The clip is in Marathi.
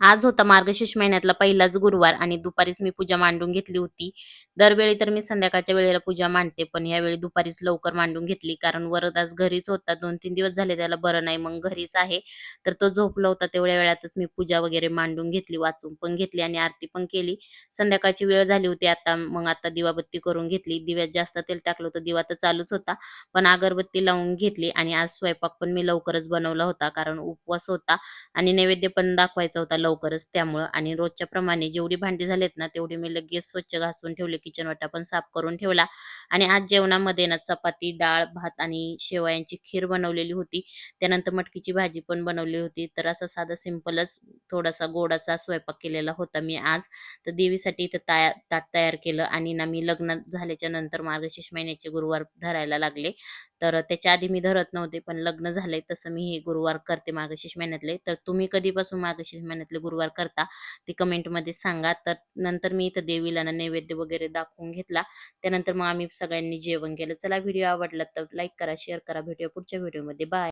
आज होता मार्गशीर्ष महिन्यातला पहिलाच गुरुवार आणि दुपारीच मी पूजा मांडून घेतली होती. दरवेळी तर मी संध्याकाळच्या वेळेला पूजा मांडते पण यावेळी दुपारीच लवकर मांडून घेतली कारण वरदास घरीच होता. दोन तीन दिवस झाले त्याला बरं नाही मग घरीच आहे. तर तो झोपला होता तेवढ्या वेळातच मी पूजा वगैरे मांडून घेतली वाचून पण घेतली आणि आरती पण केली. संध्याकाळची वेळ झाली होती आता मग आता दिवाबत्ती करून घेतली. दिव्यात जास्त तेल टाकलं होतं दिवा तर चालूच होता. पण अगरबत्ती लावून घेतली आणि आज स्वयंपाक पण मी लवकरच बनवला होता कारण उपवास होता आणि नैवेद्य पण दाखवायचा होता लवकरच त्यामुळं आणि रोजच्या प्रमाणे जेवढी भांडी झालेत ना तेवढी मी लगेच स्वच्छ घासून ठेवले किचन वाटा पण साफ करून ठेवला. आणि आज जेवणामध्ये ना चपाती डाळ भात आणि शेवयांची खीर बनवलेली होती. त्यानंतर मटकीची भाजी पण बनवली होती. तर असा साधा सिंपलच थोडासा गोडाचा स्वयंपाक केलेला होता मी आज. तर देवीसाठी इथं ताया ताट तयार केलं आणि ना मी लग्न झाल्याच्यानंतर मार्गशीर्ष महिन्याचे गुरुवार धरायला लागले. तर त्याच्या आधी मी धरत नव्हते पण लग्न झालंय तसं मी हे गुरुवार करते मार्गशीर्ष महिन्यातले. तर तुम्ही कधीपासून मार्गशीर्ष महिन्यातले गुरुवार करता ते कमेंटमध्ये सांगा. तर नंतर मी इथं देवीला ना नैवेद्य वगैरे दाखवून घेतला. त्यानंतर मग आम्ही सगळ्यांनी जेवण केलं. चला व्हिडिओ आवडला तर लाईक करा शेअर करा. भेटूया पुढच्या व्हिडिओमध्ये. बाय.